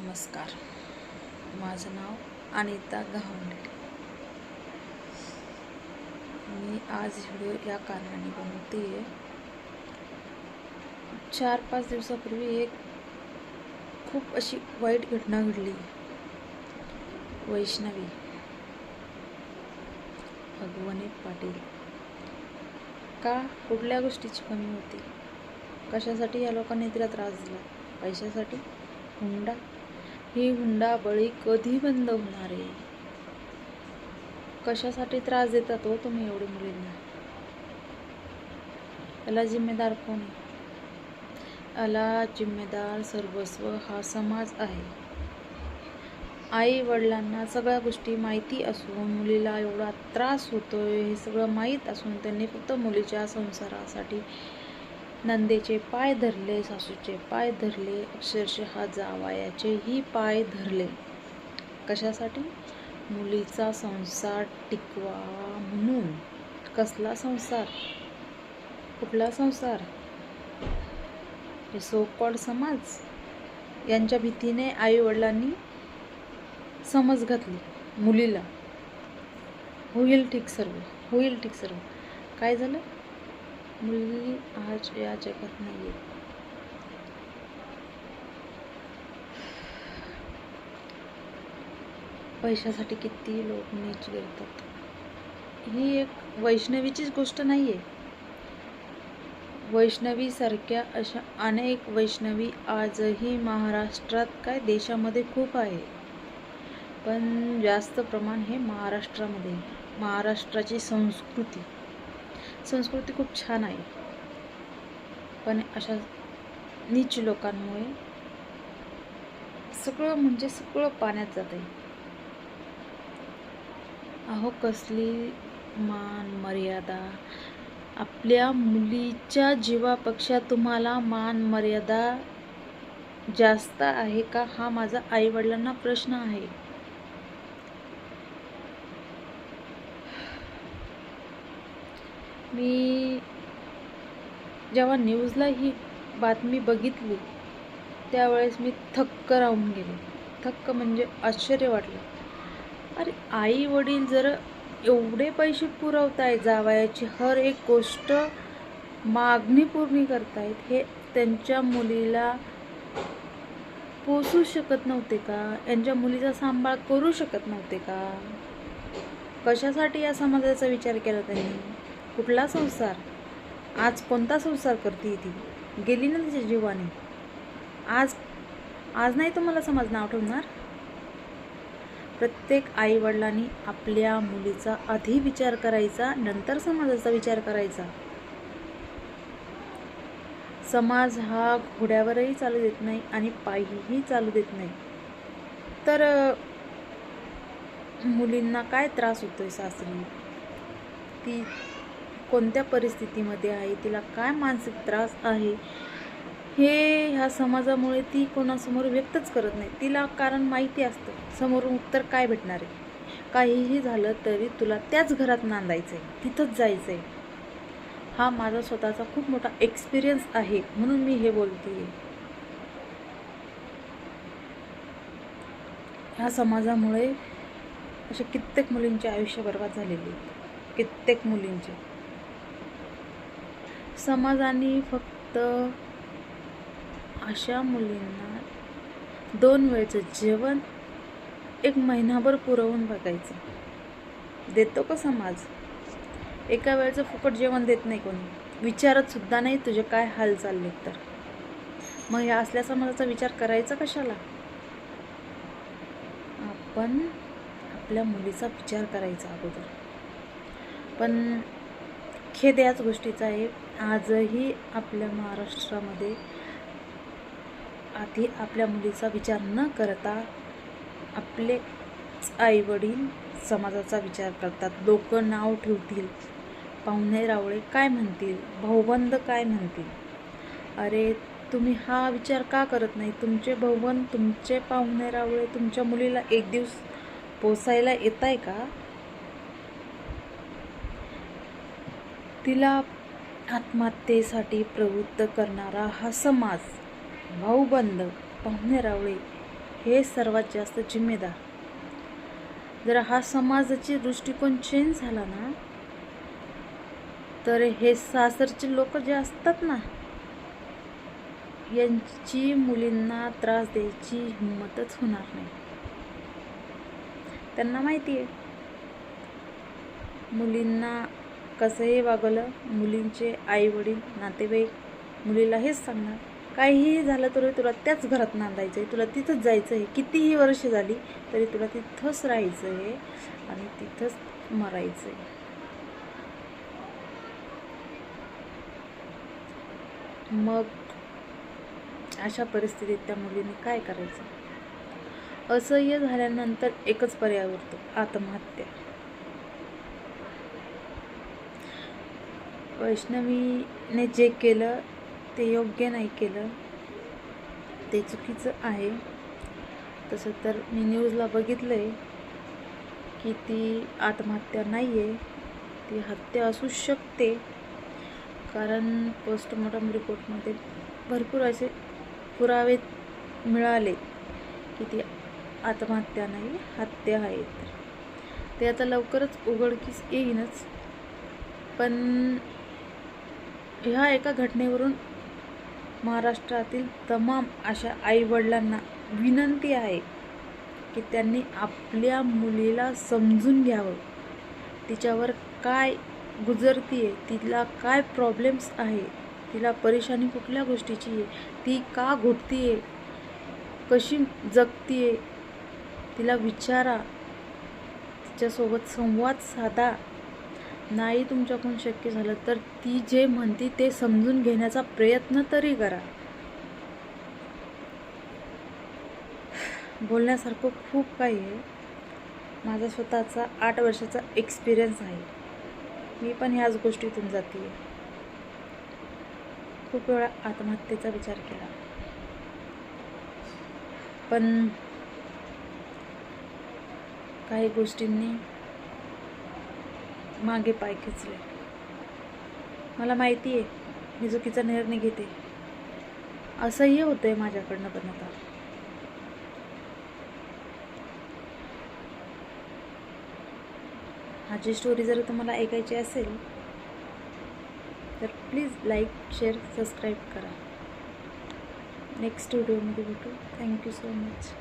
नमस्कार. माझं नाव अनिता गव्हाणे मी आज व्हिडिओ या कारणाने बनवते आहे चार पाच दिवसापूर्वी एक खूप अशी वाईट घटना घडली. वैष्णवी. भगवने पाटील. का कुठल्या गोष्टीची कमी होती? कशासाठी या लोकांनी तिला त्रास दिला? पैशासाठी? हुंडा? ही हुंडाबळी कधी बंद होणार आहे? कशासाठी त्रास देतात हो तुम्ही एवढी मुलींना? याला जिम्मेदार कोण आहे? याला जिम्मेदार सर्वस्व हा समाज आहे. आई वडिलांना सगळ्या गोष्टी माहिती असून मुलीला एवढा त्रास होतोय हे सगळं माहीत असून त्यांनी फक्त मुलीच्या संसारासाठी नंदेचे पाय धरले सासूचे पाय धरले अक्षरशः जावायाचेही पाय धरले. कशासाठी? मुलीचा संसार टिकवा म्हणून. कसला संसार? कुठला संसार? हे सोकॉड समाज? यांच्या भीतीने आईवडिलांनी समज घातली मुलीला. होईल ठीक सर्व होईल ठीक सर्व. काय झालं? मुलगी आज या जगात नाही आहे पैशासाठी किती लोक नीच गिरतात. ही एक वैष्णवीचीच गोष्ट नाही आहे वैष्णवीसारख्या अशा अनेक वैष्णवी आजही महाराष्ट्रात काय देशामध्ये खूप आहे. पण जास्त प्रमाण हे महाराष्ट्रामध्ये महाराष्ट्राची संस्कृती. संस्कृती खूप छान आहे. पण अशा नीच लोकांमुळे सगळं म्हणजे सगळं पाण्यात जात आहे अहो कसली मान मर्यादा. आपल्या मुलीच्या जीवापेक्षा तुम्हाला मान मर्यादा जास्त आहे का? हा माझा आईवडिलांना प्रश्न आहे. मी जेव्हा न्यूजला ही बातमी बघितली त्यावेळेस मी थक्क राहून गेले. थक्क म्हणजे आश्चर्य वाटलं. अरे आई वडील जर एवढे पैसे पुरवताय जावयाची हर एक गोष्ट मागणी पूर्ण करतायत हे त्यांच्या मुलीला पोसू शकत नव्हते का? यांच्या मुलीचा सांभाळ करू शकत नव्हते का? कशासाठी या समाजाचा विचार केला त्यांनी? कुठला संसार? आज कोणता संसार करते ती? गेली ना तिच्या जीवाने. आज आज नाही तुम्हाला समाज नाव ठेवणार? प्रत्येक आई वडिलांनी आपल्या मुलीचा आधी विचार करायचा नंतर समाजाचा विचार करायचा. समाज हा घोड्यावरही चालू देत नाही आणि पायीही चालू देत नाही. तर मुलींना काय त्रास होतोय सासरी? ती कोणत्या परिस्थितीमध्ये आहे तिला काय मानसिक त्रास आहे हे ह्या समाजामुळे ती कोणासमोर व्यक्तच करत नाही. तिला कारण माहिती असतं समोरून उत्तर काय भेटणार आहे? काहीही झालं तरी तुला त्याच घरात नांदायचं आहे तिथंच जायचं आहे हा माझा स्वतःचा खूप मोठा एक्सपिरियन्स आहे म्हणून मी हे बोलते ह्या समाजामुळे असे कित्येक मुलींचे आयुष्य बर्बाद झालेले आहेत. कित्येक मुलींचे. समाजाने फक्त अशा मुलींना दोन वेळचं जेवण एक महिनाभर पुरवून बघायचं. देतो का समाज? एका वेळचं फुकट जेवण देत नाही कोणी. विचारत सुद्धा नाही तुझे काय हाल चालले तर. मग ह्या असल्या समाजाचा विचार करायचा कशाला? आपण आपल्या मुलीचा विचार करायचा अगोदर. पण खेद याच गोष्टीचा आहे आजही आपल्या महाराष्ट्रामध्ये आधी आपल्या मुलीचा विचार न करता आपले आईवडील समाजाचा विचार करतात. लोक नाव ठेवतील. पाहुणे रावळे काय म्हणतील? भाऊबंद काय म्हणतील? अरे तुम्ही हा विचार का करत नाही? तुमचे भाऊबंद तुमचे पाहुणे रावळे तुमच्या मुलीला एक दिवस पोसायला येत आहे का? तिला आत्महत्येसाठी प्रवृत्त करणारा हा समाज भाऊबंद पाहुणे रावळे हे सर्वात जास्त जिम्मेदार. जर हा समाजाची दृष्टिकोन चेंज झाला ना तर हे सासरचे लोक जे असतात ना यांची मुलींना त्रास द्यायची हिंमतच होणार नाही. त्यांना माहिती आहे मुलींना कसंही वागवलं मुलींचे आई वडील नातेवाईक मुलीला हेच सांगणार काहीही झालं तरी तुला त्याच घरात नांदायचं आहे तुला तिथंच जायचं आहे कितीही वर्ष झाली तरी तुला तिथंच राहायचं आहे आणि तिथंच मरायचं आहे मग अशा परिस्थितीत त्या मुलीने काय करायचं? असह्य झाल्यानंतर एकच पर्याय उरतो आत्महत्या. वैष्णवीने जे केलं ते योग्य नाही केलं. ते चुकीचं आहे. तसं तर मी न्यूजला बघितलं आहे की ती आत्महत्या नाही आहे ती हत्या असू शकते. कारण पोस्टमॉर्टम रिपोर्टमध्ये भरपूर असे पुरावे मिळाले की ती आत्महत्या नाही हत्या आहेत ते आता लवकरच उघडकीस येईनच. पण ह्या एका घटनेवरून महाराष्ट्रातील तमाम अशा आईवडिलांना विनंती आहे की त्यांनी आपल्या मुलीला समजून घ्यावं. तिच्यावर काय गुजरती आहे तिला काय प्रॉब्लेम्स आहे तिला परेशानी कुठल्या गोष्टीची आहे ती का घुटती आहे कशी जगती आहे तिला विचारा तिच्यासोबत संवाद साधा. नाही तुमच्याकडून शक्य झालं तर ती जे म्हणते ते समजून घेण्याचा प्रयत्न तरी करा. बोलण्यासारखं खूप काही आहे. माझा स्वतःचा आठ वर्षाचा एक्सपिरियन्स आहे. मी पण ह्याच गोष्टीतून जाते खूप वेळा आत्महत्येचा विचार केला. पण काही गोष्टींनी मागे पाय खेचले. मला माहिती आहे मी चुकीचा निर्णय घेते. असंही होतं आहे माझ्याकडनं पण आता. माझी स्टोरी जर तुम्हाला ऐकायची असेल तर प्लीज लाईक शेअर सबस्क्राईब करा. नेक्स्ट व्हिडिओमध्ये भेटू. Thank you so much